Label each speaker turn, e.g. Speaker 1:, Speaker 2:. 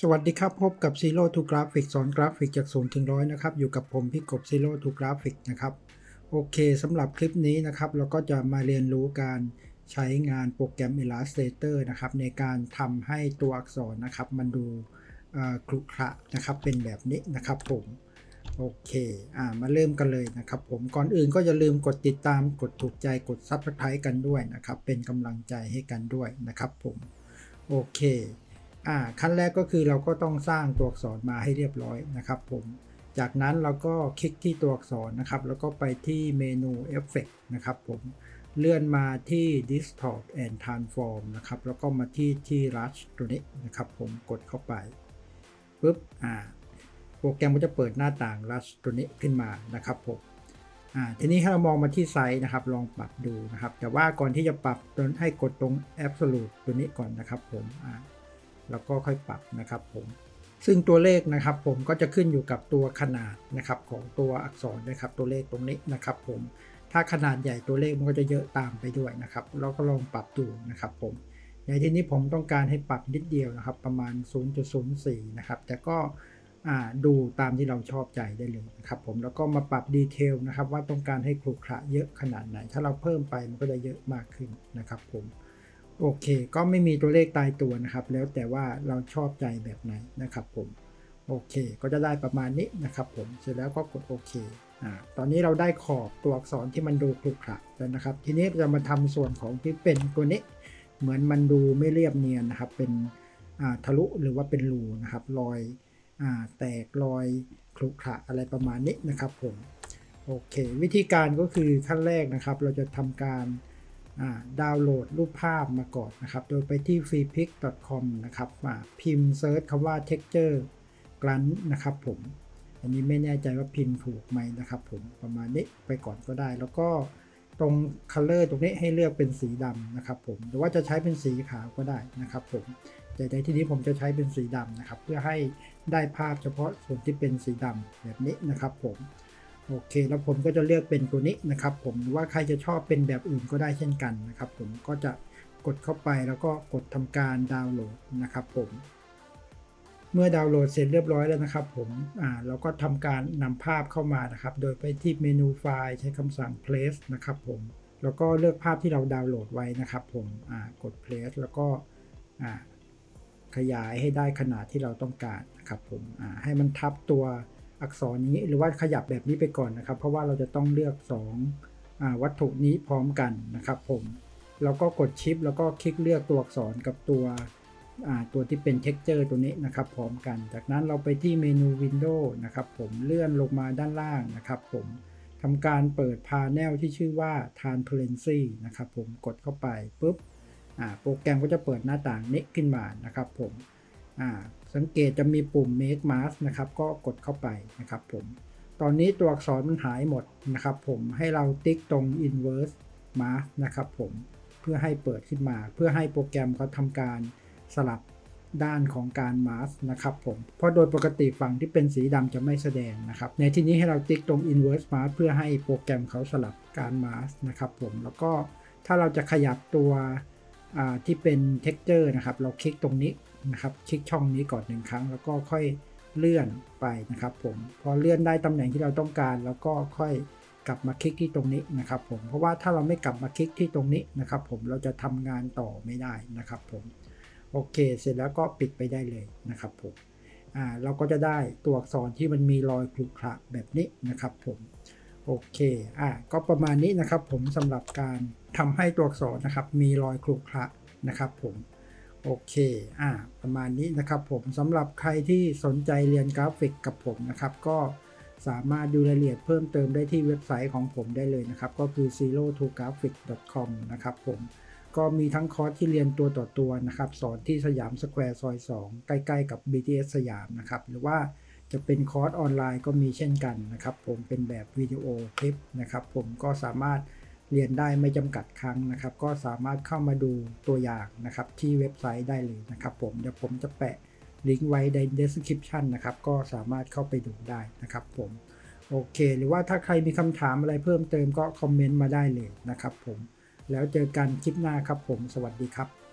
Speaker 1: สวัสดีครับ พบกับ Zero to Graphic สอนกราฟิกจากศูนย์ถึงร้อยนะครับ อยู่กับผมพี่กบ Zero to Graphic นะครับ โอเคสำหรับคลิปนี้นะครับ เราก็จะมาเรียนรู้การใช้งานโปรแกรม Illustrator นะครับ ในการทำให้ตัวอักษรนะครับ มันดูเอ่อครุขระนะครับ เป็นแบบนี้นะครับผมโอเค อ่า มาเริ่มกันเลยนะครับผม ก่อนอื่นก็อย่าลืมกดติดตาม กดถูกใจ กด Subscribe กันด้วยนะครับ เป็นกำลังใจให้กันด้วยนะครับผม โอเค อ่าขั้นแรกก็คือเราก็ต้องสร้างตัวอักษรมาให้เรียบร้อยนะครับผมจากนั้นเราก็คลิกที่ตัวอักษรนะครับ แล้วก็ไปที่เมนู Effect นะครับผมเลื่อนมาที่ Distort and Transform นะครับ แล้วก็มาที่ที่ Rush ตัวนี้นะครับ ผมกดเข้าไปปุ๊บอ่าโปรแกรมก็จะเปิดหน้าต่าง Rush ตัวนี้ขึ้นมานะครับผมอ่าทีนี้ให้เรามองมาที่ไซส์นะครับ ลองปรับดูนะครับ แต่ว่าก่อนที่จะปรับตัวให้กดตรง Absolute ตัวนี้ก่อนนะครับผมอ่า แล้วก็ค่อยปรับนะครับผมซึ่งตัวเลขนะครับผมก็จะขึ้นอยู่กับตัวขนาดนะครับของตัวอักษรนะครับตัวเลขตรงนี้นะครับผมถ้าขนาดใหญ่ตัวเลขมันก็จะเยอะตามไปด้วยนะครับเราก็ลองปรับดูนะครับผมในที่นี้ผมต้องการให้ปรับนิดเดียวนะครับ ประมาณ 0.04 นะครับ แต่ก็ดูตามที่เราชอบใจได้เลยนะครับผมแล้วก็มาปรับดีเทลนะครับว่าต้องการให้ครุขระเยอะขนาดไหน ถ้าเราเพิ่มไปมันก็จะเยอะมากขึ้นนะครับผม โอเค ก็ไม่มีตัวเลขตายตัวนะครับ แล้วแต่ว่าเราชอบใจแบบไหนนะครับผม โอเค ก็จะได้ประมาณนี้นะครับผม เสร็จแล้วก็กดโอเคอ่าตอนนี้เราได้ขอบตัวอักษรที่มันดูครุขระแล้วนะครับ ทีนี้เรามาทำส่วนของที่เป็นตัวนี้ เหมือนมันดูไม่เรียบเนียนนะครับ เป็นอ่าทะลุหรือว่าเป็นรูนะครับ รอยอ่าแตกรอยครุกขระอะไรประมาณนี้นะครับผม โอเค วิธีการก็คือขั้นแรกนะครับ เราจะทำการ ดาวน์โหลดรูปภาพมาก่อนนะครับ โดยไปที่ freepik.com นะครับพิมพ์เซิร์ชคำว่า texture grunt นะครับผม อันนี้ไม่แน่ใจว่าพิมพ์ถูกไหมนะครับผมประมาณนี้ไปก่อนก็ได้ แล้วก็ตรง color ตรงนี้ให้เลือกเป็นสีดำนะครับผม หรือว่าจะใช้เป็นสีขาวก็ได้นะครับผม แต่ในที่นี้ผมจะใช้เป็นสีดำนะครับ เพื่อให้ได้ภาพเฉพาะส่วนที่เป็นสีดำแบบนี้นะครับผม โอเค แล้วผมก็จะเลือกเป็นตัวนี้นะครับ ผมหรือว่าใครจะชอบเป็นแบบอื่นก็ได้เช่นกันนะครับ ผมก็จะกดเข้าไปแล้วก็กดทำการดาวน์โหลดนะครับผม เมื่อดาวน์โหลดเสร็จเรียบร้อยแล้วนะครับผมอ่าเราก็ทำการนำภาพเข้ามานะครับ โดยไปที่เมนูไฟล์ใช้คำสั่ง place นะครับผม แล้วก็เลือกภาพที่เราดาวน์โหลดไว้นะครับ ผมอ่ากด place แล้วก็อ่าขยายให้ได้ขนาดที่เราต้องการนะครับผมอ่าให้มันทับตัว อักษรนี้หรือว่าขยับแบบนี้ไปก่อนนะครับ เพราะว่าเราจะต้องเลือก2อวัตถุนี้พร้อมกันนะครับ ผมแล้วก็กดชิปแล้วก็คลิกเลือกตัวอักษรกับตัวตัวที่เป็น texture ตัวนี้นะครับ พร้อมกัน จากนั้นเราไปที่เมนู Windows นะครับ ผมเลื่อนลงมาด้านล่างนะครับ ผมทำการเปิด Panel ที่ชื่อว่า Transparency นะครับ ผมกดเข้าไปปุ๊บโปรแกรมก็จะเปิดหน้าต่างนี้ขึ้นมานะครับ ผม สังเกตจะมีปุ่ม make mask นะครับ ก็กดเข้าไปนะครับผมตอนนี้ตัวอักษรมันหายหมดนะครับผมให้เราติ๊กตรง inverse mask นะครับผมเพื่อให้เปิดขึ้นมา เพื่อให้โปรแกรมเขาทำการสลับด้านของการ mask นะครับผม เพราะโดยปกติฝั่งที่เป็นสีดำจะไม่แสดงนะครับ ในที่นี้ให้เราติ๊กตรง inverse mask เพื่อให้โปรแกรมเขาสลับการ mask นะครับผม แล้วก็ถ้าเราจะขยับตัวที่เป็น texture นะครับ เราคลิกตรงนี้ นะครับ คลิกช่องนี้ก่อนหนึ่งครั้ง แล้วก็ค่อยเลื่อนไปนะครับ ผมพอเลื่อนได้ตำแหน่งที่เราต้องการ แล้วก็ค่อยกลับมาคลิกที่ตรงนี้นะครับ ผมเพราะว่าถ้าเราไม่กลับมาคลิกที่ตรงนี้นะครับ ผมเราจะทำงานต่อไม่ได้นะครับ ผมโอเค เสร็จแล้วก็ปิดไปได้เลยนะครับ ผมอ่าเราก็จะได้ตัวอักษรที่มันมีรอยครุขระแบบนี้นะครับ ผมโอเค อ่าก็ประมาณนี้นะครับผมสำหรับการทำให้ตัวอักษรนะครับ มีรอยครุขระนะครับผม โอเคอ่าประมาณนี้นะครับผมสำหรับใครที่สนใจเรียนกราฟิกกับผมนะครับ ก็สามารถดูรายละเอียดเพิ่มเติมได้ที่เว็บไซต์ของผมได้เลยนะครับ ก็คือ zero to graphic com นะครับผมก็มีทั้งคอร์สที่เรียนตัวต่อตัวนะครับ สอนที่สยามสแควร์ซอย 2 ใกล้ๆกับ BTS สยามนะครับ หรือว่าจะเป็นคอร์สออนไลน์ก็มีเช่นกันนะครับ ผมเป็นแบบวิดีโอคลิปนะครับ ผมก็สามารถ เรียนได้ไม่จำกัดครั้งนะครับ ก็สามารถเข้ามาดูตัวอย่างนะครับ ที่เว็บไซต์ได้เลยนะครับผมเดี๋ยวผมจะแปะลิงก์ไว้ใน description นะครับ ก็สามารถเข้าไปดูได้นะครับผมโอเค หรือว่าถ้าใครมีคำถามอะไรเพิ่มเติมก็คอมเมนต์มาได้เลยนะครับผมแล้วเจอกันคลิปหน้าครับผม สวัสดีครับ